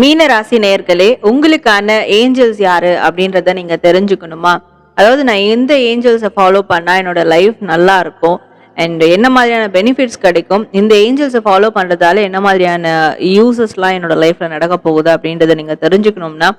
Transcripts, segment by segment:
மீன ராசி நேர்களே உங்களுக்கான ஏஞ்சல்ஸ் யாரு அப்படின்றத நீங்க தெரிஞ்சுக்கணுமா? அதாவது நான் எந்த ஏஞ்சல்ஸை ஃபாலோ பண்ணா என்னோட லைஃப் நல்லா இருக்கும்? அண்ட் என்ன மாதிரியான பெனிஃபிட்ஸ் கிடைக்கும்? இந்த ஏஞ்சல்ஸை ஃபாலோ பண்ணுறதால என்ன மாதிரியான யூசஸ்லாம் என்னோட லைஃப்பில் நடக்க போகுது அப்படின்றத நீங்கள் தெரிஞ்சுக்கணும்னா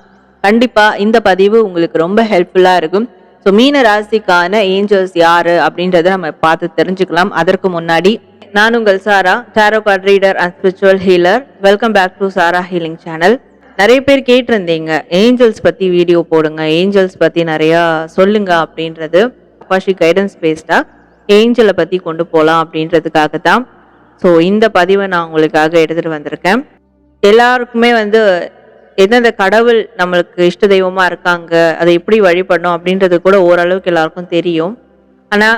கண்டிப்பாக இந்த பதிவு உங்களுக்கு ரொம்ப ஹெல்ப்ஃபுல்லாக இருக்கும். ஸோ மீன ராசிக்கான ஏஞ்சல்ஸ் யார் அப்படின்றத நம்ம பார்த்து தெரிஞ்சுக்கலாம். அதற்கு முன்னாடி நான் உங்கள் Sara tarot card reader and spiritual healer welcome back to Sara healing channel நிறைய பேர் கேட்டிருந்தீங்க ஏஞ்சல்ஸ் பற்றி வீடியோ போடுங்க ஏஞ்சல்ஸ் பற்றி நிறையா சொல்லுங்க அப்படின்றது. அப்பாஷி கைடன்ஸ் பேஸ்டாக ஏஞ்சலை பற்றி கொண்டு போகலாம் அப்படின்றதுக்காக தான் ஸோ இந்த பதிவை நான் உங்களுக்காக எடுத்துகிட்டு வந்திருக்கேன். எல்லாருக்குமே வந்து எந்தெந்த கடவுள் நம்மளுக்கு இஷ்ட தெய்வமாக இருக்காங்க அதை எப்படி வழிபடணும் அப்படின்றது கூட ஓரளவுக்கு எல்லாருக்கும் தெரியும். ஆனால்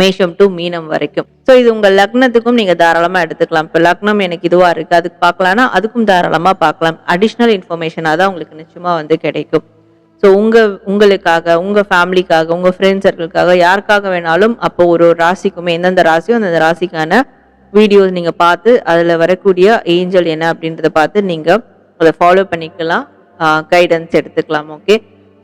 மேஷம் டு மீனம் வரைக்கும். ஸோ இது உங்கள் லக்னத்துக்கும் நீங்கள் தாராளமாக எடுத்துக்கலாம். இப்போ லக்னம் எனக்கு இதுவாக இருக்குது அதுக்கு பார்க்கலான்னா அதுக்கும் தாராளமாக பார்க்கலாம். அடிஷ்னல் இன்ஃபர்மேஷனாக தான் உங்களுக்கு நிச்சயமாக வந்து கிடைக்கும். ஸோ உங்கள் உங்களுக்காக உங்கள் ஃபேமிலிக்காக உங்கள் ஃப்ரெண்ட்ஸ் சர்க்கிளுக்காக யாருக்காக வேணாலும் அப்போ ஒரு ஒரு ராசிக்குமே எந்தெந்த ராசியோ அந்தந்த ராசிக்கான வீடியோஸ் நீங்கள் பார்த்து அதில் வரக்கூடிய ஏஞ்சல் என்ன அப்படின்றத பார்த்து நீங்கள் அதை ஃபாலோ பண்ணிக்கலாம். கைடன்ஸ் எடுத்துக்கலாம் ஓகே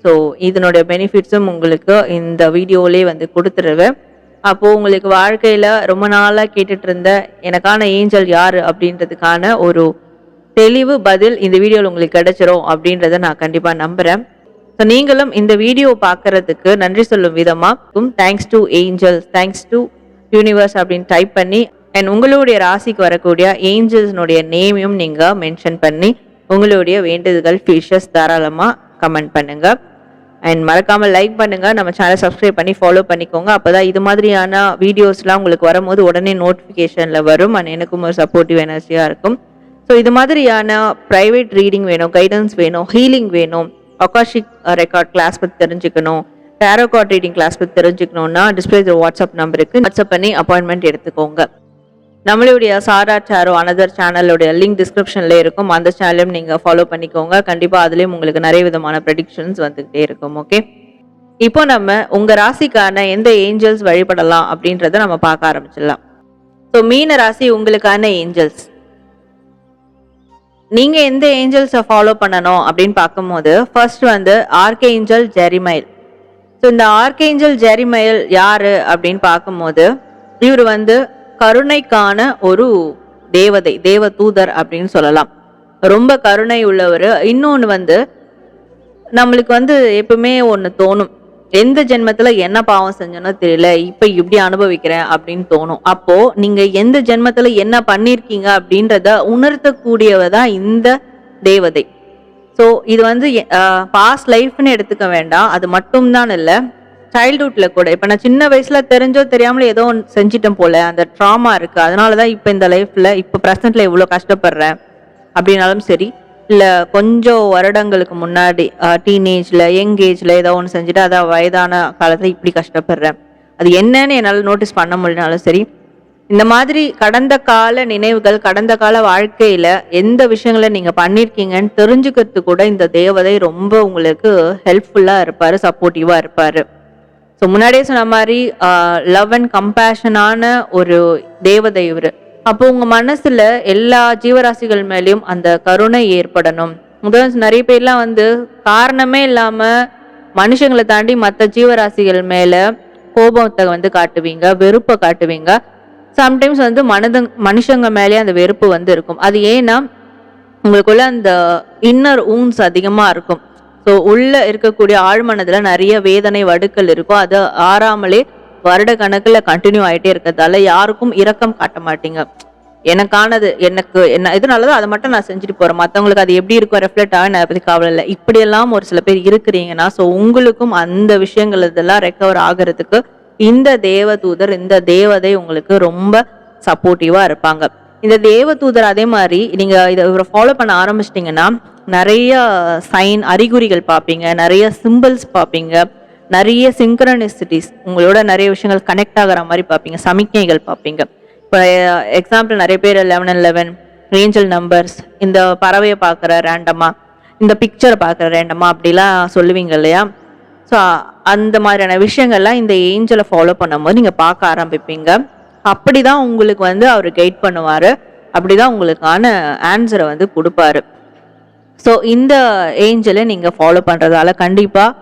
ஸோ இதனுடைய பெனிஃபிட்ஸும் உங்களுக்கு இந்த வீடியோவிலே வந்து கொடுத்துருவேன். அப்போது உங்களுக்கு வாழ்க்கையில் ரொம்ப நாளாக கேட்டுட்டு இருந்த எனக்கான ஏஞ்சல் யார் அப்படின்றதுக்கான ஒரு தெளிவு பதில் இந்த வீடியோவில் உங்களுக்கு கிடைச்சிரும் அப்படின்றத நான் கண்டிப்பாக நம்புகிறேன் ஸோ நீங்களும் இந்த வீடியோ பார்க்கறதுக்கு நன்றி சொல்லும் விதமாக thanks to angels thanks to universe அப்படின்னு டைப் பண்ணி அண்ட் உங்களுடைய ராசிக்கு வரக்கூடிய ஏஞ்சல்ஸ்னுடைய நேமையும் நீங்கள் மென்ஷன் பண்ணி உங்களுடைய வேண்டுதல்கள் ஃபிஷஸ் தாராளமாக கமெண்ட் பண்ணுங்கள் அண்ட் மறக்காமல் லைக் பண்ணுங்கள் நம்ம சேனலை சப்ஸ்கிரைப் பண்ணி ஃபாலோ பண்ணிக்கோங்க. அப்போ தான் இது மாதிரியான வீடியோஸ்லாம் உங்களுக்கு வரும்போது உடனே நோட்டிஃபிகேஷனில் வரும். அண்ட் எனக்கும் ஒரு சப்போர்ட்டிவ் எனர்ஜியாக இருக்கும். ஸோ இது மாதிரியான ப்ரைவேட் ரீடிங் வேணும் கைடன்ஸ் வேணும் ஹீலிங் வேணும் அகாஷிக் ரெக்கார்ட் கிளாஸ் பற்றி தெரிஞ்சுக்கணும் டேரோ கார்ட் ரீடிங் கிளாஸ் பற்றி தெரிஞ்சுக்கணும்னா டிஸ்பிளே வாட்ஸ்அப் நம்பருக்கு வாட்ஸ்அப் பண்ணி அப்பாயின்மெண்ட் எடுத்துக்கோங்க. நம்மளுடைய சாரா சாரோ அனதர் சேனலுடைய லிங்க் டிஸ்கிரிப்ஷன்ல இருக்கும். அந்த சேனலையும் நீங்க ஃபாலோ பண்ணிக்கோங்க. கண்டிப்பா அதுலயும் உங்களுக்கு நிறைய விதமான ப்ரெடிக்ஷன்ஸ் வந்துகிட்டே இருக்கும் ஓகே இப்போ நம்ம உங்க ராசிக்கான எந்த ஏஞ்சல்ஸ் வழிபடலாம் அப்படின்றத நம்ம பார்க்க ஆரம்பிச்சிடலாம். ஸோ மீன ராசி உங்களுக்கான ஏஞ்சல்ஸ் நீங்க எந்த ஏஞ்சல்ஸை ஃபாலோ பண்ணணும் அப்படின்னு பார்க்கும்போது ஃபர்ஸ்ட் வந்து ஆர்கேஞ்சல் ஜெரிமைல் ஸோ இந்த ஆர்கேஞ்சல் ஜெரிமைல் யாரு அப்படின்னு பார்க்கும்போது இவர் வந்து கருணைக்கான ஒரு தேவதை தேவ தூதர் அப்படின்னு சொல்லலாம். ரொம்ப கருணை உள்ளவர் இன்னொன்று வந்து நம்மளுக்கு வந்து எப்பவுமே ஒன்று தோணும். எந்த ஜென்மத்தில் என்ன பாவம் செஞ்சோனோ தெரியல. இப்போ இப்படி அனுபவிக்கிறேன் அப்படின்னு தோணும். அப்போது நீங்கள் எந்த ஜென்மத்தில் என்ன பண்ணியிருக்கீங்க அப்படின்றத உணர்த்தக்கூடியவ தான் இந்த தேவதை. ஸோ இது வந்து பாஸ்ட் லைஃப்னு எடுத்துக்க வேண்டாம். அது மட்டும்தான் இல்லை. சைல்ட்ஹுட்ல கூட. இப்போ நான் சின்ன வயசுல தெரிஞ்சோ தெரியாமல ஏதோ ஒன்று செஞ்சிட்டேன் போல. அந்த ட்ராமா இருக்கு. அதனால தான் இப்போ இந்த லைஃப்ல இப்போ ப்ரெசென்ட்ல இவ்வளோ கஷ்டப்படுறேன். அப்படின்னாலும் சரி இல்லை கொஞ்சம் வருடங்களுக்கு முன்னாடி டீனேஜ்ல யங் ஏஜ்ல ஏதோ ஒன்று செஞ்சுட்டு அதான் வயதான காலத்தில் இப்படி கஷ்டப்படுறேன். அது என்னன்னு என்னால் நோட்டீஸ் பண்ண முடியலனாலும் சரி இந்த மாதிரி கடந்த கால நினைவுகள் கடந்த கால வாழ்க்கையில எந்த விஷயங்களை நீங்க பண்ணிருக்கீங்கன்னு தெரிஞ்சுக்கிறதுக்கு கூட இந்த தேவதை ரொம்ப உங்களுக்கு ஹெல்ப்ஃபுல்லா இருப்பாரு சப்போர்ட்டிவா இருப்பாரு. ஸோ முன்னாடியே சொன்ன மாதிரி லவ் அண்ட் கம்பேஷனான ஒரு தேவதை இவர். அப்போ உங்க மனசுல எல்லா ஜீவராசிகள் மேலேயும் அந்த கருணை ஏற்படணும். முதல் நிறைய பேர்லாம் வந்து காரணமே இல்லாம மனுஷங்களை தாண்டி மற்ற ஜீவராசிகள் மேல கோபத்தை வந்து காட்டுவீங்க வெறுப்பை காட்டுவீங்க. சம்டைம்ஸ் வந்து மனதங் மனுஷங்க மேலேயே அந்த வெறுப்பு வந்து இருக்கும். அது ஏன்னா உங்களுக்குள்ள அந்த இன்னர் ஊன்ஸ் அதிகமா இருக்கும். ஸோ உள்ள இருக்கக்கூடிய ஆழ்மனதுல நிறைய வேதனை வடுக்கள் இருக்கும். அது ஆறாமலே வருட கணக்குல கண்டினியூ ஆயிட்டே இருக்கிறதால யாருக்கும் இரக்கம் காட்ட மாட்டீங்க. எனக்கானது எனக்கு என்ன எது நல்லதோ அதை மட்டும் நான் செஞ்சுட்டு போறேன். மற்றவங்களுக்கு அது எப்படி இருக்கும் ரெஃப்ளெக்ட் ஆக நான் அதை பத்தி கவலை இல்லை. இப்படியெல்லாம் ஒரு சில பேர் இருக்கிறீங்கன்னா ஸோ உங்களுக்கும் அந்த விஷயங்கள் இதெல்லாம் ரெக்கவர் ஆகிறதுக்கு இந்த தேவதூதர் இந்த தேவதை உங்களுக்கு ரொம்ப சப்போர்ட்டிவா இருப்பாங்க. இந்த தேவதூதர் அதே மாதிரி நீங்க இதை இவரை ஃபாலோ பண்ண ஆரம்பிச்சிட்டிங்கன்னா நிறைய சைன் அறிகுறிகள் பார்ப்பீங்க நிறைய சிம்பிள்ஸ் பார்ப்பீங்க நிறைய சிங்க்ரனிசிட்டிஸ் உங்களோட நிறைய விஷயங்கள் கனெக்ட் ஆகிற மாதிரி பார்ப்பீங்க சமிக்ஞைகள் பார்ப்பீங்க. இப்போ எக்ஸாம்பிள் நிறைய பேர் லெவன் லெவன் ரேஞ்சல் நம்பர்ஸ் இந்த பறவையை பார்க்குற ரேண்டமாக இந்த பிக்சரை பார்க்குற ரேண்டமா அப்படிலாம் சொல்லுவீங்க இல்லையா? ஸோ அந்த மாதிரியான விஷயங்கள்லாம் இந்த ஏஞ்சலை ஃபாலோ பண்ணும்போது நீங்கள் பார்க்க ஆரம்பிப்பீங்க. அப்படி தான் உங்களுக்கு வந்து அவர் கைட் பண்ணுவார். அப்படி தான் உங்களுக்கான ஆன்சரை வந்து கொடுப்பாரு. ஸோ இந்த ஏஞ்சலை நீங்கள் ஃபாலோ பண்ணுறதால கண்டிப்பாக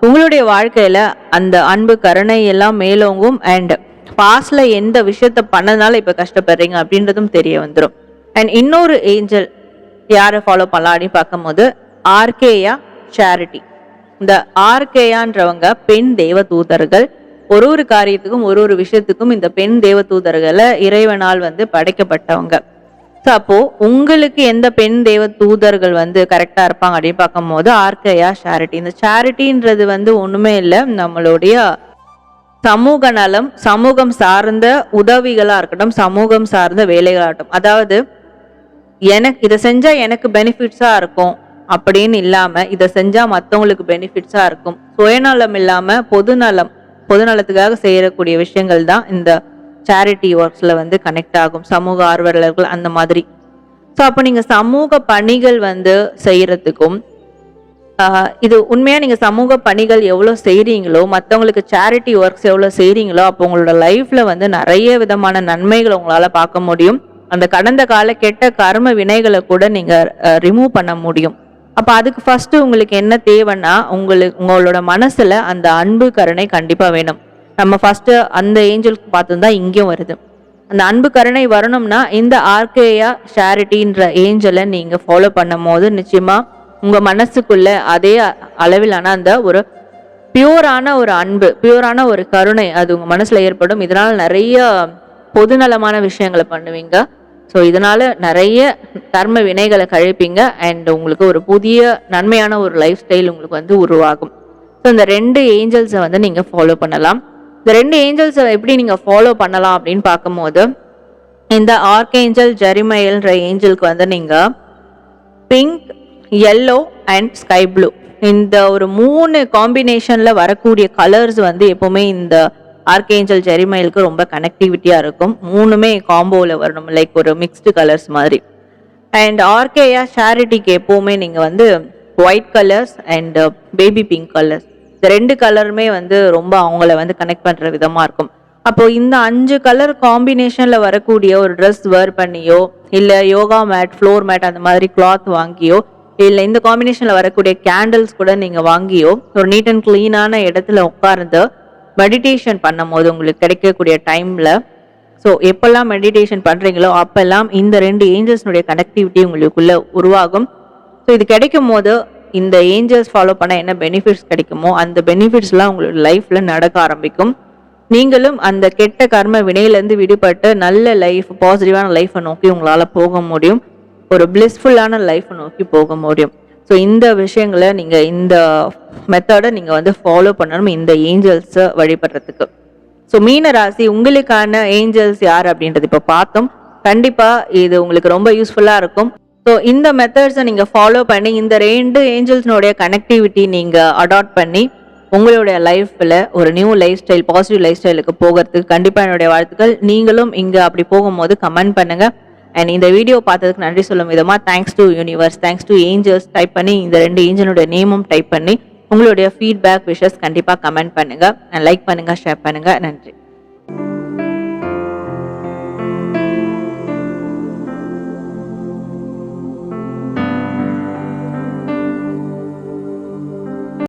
உங்களுடைய வாழ்க்கையில் அந்த அன்பு கருணை எல்லாம் மேலோங்கும் அண்ட் பாஸ்டில் எந்த விஷயத்த பண்ணதுனால இப்போ கஷ்டப்படுறீங்க அப்படின்றதும் தெரிய வந்துடும் அண்ட் இன்னொரு ஏஞ்சல் யாரை ஃபாலோ பண்ணலாம் அப்படின்னு பார்க்கும்போது ஆர்கேயா சேரிட்டி இந்த ஆர்கேயான்றவங்க பெண் தெய்வ தூதர்கள். ஒரு ஒரு காரியத்துக்கும் ஒரு ஒரு விஷயத்துக்கும் இந்த பெண் தேவ தூதர்களை இறைவனால் வந்து படைக்கப்பட்டவங்க. ஸோ அப்போ உங்களுக்கு எந்த பெண் தேவ தூதர்கள் வந்து கரெக்டா இருப்பாங்க அப்படின்னு பார்க்கும்போது ஆர்கேயா சேரிட்டி இந்த சேரிட்டின்றது வந்து ஒண்ணுமே இல்லை நம்மளுடைய சமூக நலம் சமூகம் சார்ந்த உதவிகளாக இருக்கட்டும் சமூகம் சார்ந்த வேலைகளாகட்டும் அதாவது எனக்கு இதை செஞ்சால் எனக்கு பெனிஃபிட்ஸாக இருக்கும் அப்படின்னு இல்லாமல் இதை செஞ்சால் மற்றவங்களுக்கு பெனிஃபிட்ஸாக இருக்கும். சுயநலம் இல்லாமல் பொதுநலம் பொதுநலத்துக்காக செய்யக்கூடிய விஷயங்கள் தான் இந்த சேரிட்டி ஒர்க்ஸில் வந்து கனெக்ட் ஆகும். சமூக ஆர்வலர்கள் அந்த மாதிரி. ஸோ அப்போ நீங்கள் சமூக பணிகள் வந்து செய்கிறதுக்கும் இது உண்மையாக நீங்கள் சமூக பணிகள் எவ்வளோ செய்கிறீங்களோ மற்றவங்களுக்கு சேரிட்டி ஒர்க்ஸ் எவ்வளோ செய்கிறீங்களோ அப்போ உங்களோட லைஃப்பில் வந்து நிறைய விதமான நன்மைகளை உங்களால் பார்க்க முடியும். அந்த கடந்த கால கெட்ட கர்ம வினைகளை கூட நீங்கள் ரிமூவ் பண்ண முடியும். அப்போ அதுக்கு ஃபஸ்ட்டு உங்களுக்கு என்ன தேவைன்னா உங்களுக்கு உங்களோட மனசில் அந்த அன்பு கருணை கண்டிப்பாக வேணும். நம்ம ஃபஸ்ட்டு அந்த ஏஞ்சலுக்கு பார்த்து தான் இங்கேயும் வருது. அந்த அன்பு கருணை வரணும்னா இந்த ஆர்கேயா ஷேரிட்டின்ற ஏஞ்சலை நீங்கள் ஃபாலோ பண்ணும் போது நிச்சயமாக உங்கள் மனசுக்குள்ள அதே அளவிலான அந்த ஒரு பியூரான ஒரு அன்பு பியூரான ஒரு கருணை அது உங்கள் மனசில் ஏற்படும். இதனால் நிறைய பொதுநலமான விஷயங்களை பண்ணுவீங்க. ஸோ இதனால் நிறைய கர்ம வினைகளை கழிப்பீங்க அண்ட் உங்களுக்கு ஒரு புதிய நன்மையான ஒரு லைஃப் ஸ்டைல் உங்களுக்கு வந்து உருவாகும். ஸோ இந்த ரெண்டு ஏஞ்சல்ஸை வந்து நீங்கள் ஃபாலோ பண்ணலாம். இந்த ரெண்டு ஏஞ்சல்ஸை எப்படி நீங்கள் ஃபாலோ பண்ணலாம் அப்படின்னு பார்க்கும்போது இந்த ஆர்கேஞ்சல் ஜெரிமையல்ன்ற ஏஞ்சலுக்கு வந்து நீங்கள் pink yellow and sky blue இந்த ஒரு மூணு காம்பினேஷனில் வரக்கூடிய கலர்ஸ் வந்து எப்போவுமே இந்த ஆர்கேஞ்சல் ஜெரிமயலுக்கு ரொம்ப கனெக்டிவிட்டியாக இருக்கும். மூணுமே காம்போவில் வரணும் லைக் ஒரு மிக்ஸ்டு கலர்ஸ் மாதிரி. அண்ட் ஆர்கேயா ஷேரிட்டிக்கு எப்போவுமே நீங்கள் வந்து white colours and baby pink colours இந்த ரெண்டு கலருமே வந்து ரொம்ப அவங்கள வந்து கனெக்ட் பண்ணுற விதமாக இருக்கும். அப்போ இந்த அஞ்சு கலர் காம்பினேஷனில் வரக்கூடிய ஒரு ட்ரெஸ் வேர் பண்ணியோ இல்லை யோகா மேட் ஃப்ளோர் மேட் அந்த மாதிரி கிளாத் வாங்கியோ இல்லை இந்த காம்பினேஷனில் வரக்கூடிய கேண்டில்ஸ் கூட நீங்கள் வாங்கியோ ஒரு நீட் அண்ட் க்ளீனான இடத்துல உட்கார்ந்து மெடிடேஷன் பண்ணும் போது உங்களுக்கு கிடைக்கக்கூடிய டைமில் ஸோ எப்பெல்லாம் மெடிடேஷன் பண்ணுறீங்களோ அப்பெல்லாம் இந்த ரெண்டு ஏஞ்சல்ஸ்னுடைய கனெக்டிவிட்டி உங்களுக்குள்ளே உருவாகும். ஸோ இது கிடைக்கும் போது இந்த ஏஞ்சல்ஸ் ஃபாலோ பண்ண என்ன பெனிஃபிட்ஸ் கிடைக்குமோ அந்த பெனிஃபிட்ஸ்லாம் உங்களோட லைஃப்பில் நடக்க ஆரம்பிக்கும். நீங்களும் அந்த கெட்ட கர்ம வினையிலேருந்து விடுபட்டு நல்ல லைஃப் பாசிட்டிவான லைஃப்பை நோக்கி உங்களால் போக முடியும். ஒரு பிளெஸ்ஃபுல்லான லைஃப்பை நோக்கி போக முடியும். ஸோ இந்த விஷயங்களை நீங்கள் இந்த மெத்தடை நீங்கள் வந்து ஃபாலோ பண்ணணும் இந்த ஏஞ்சல்ஸை வழிபடுறதுக்கு. ஸோ மீன ராசி உங்களுக்கான ஏஞ்சல்ஸ் யார் அப்படின்றது இப்போ பார்த்தோம். கண்டிப்பாக இது உங்களுக்கு ரொம்ப யூஸ்ஃபுல்லாக இருக்கும். ஸோ இந்த மெத்தட்ஸை நீங்கள் ஃபாலோ பண்ணி இந்த ரெண்டு ஏஞ்சல்ஸ்னுடைய கனெக்டிவிட்டி நீங்கள் அடாப்ட் பண்ணி உங்களுடைய லைஃப்பில் ஒரு new life style positive life ஸ்டைலுக்கு போகிறதுக்கு கண்டிப்பாக என்னுடைய வாழ்த்துக்கள். நீங்களும் இங்கே அப்படி போகும்போது கமெண்ட் பண்ணுங்கள் அண்ட் இந்த வீடியோ பார்த்ததுக்கு நன்றி சொல்லும் விதமாக thanks to universe thanks to angels type பண்ணி இந்த ரெண்டு ஏஞ்சலுடைய நேமும் டைப் பண்ணி உங்களுடைய ஃபீட்பேக் விஷஸ் கண்டிப்பாக கமெண்ட் பண்ணுங்கள் லைக் பண்ணுங்கள் ஷேர் பண்ணுங்கள் நன்றி.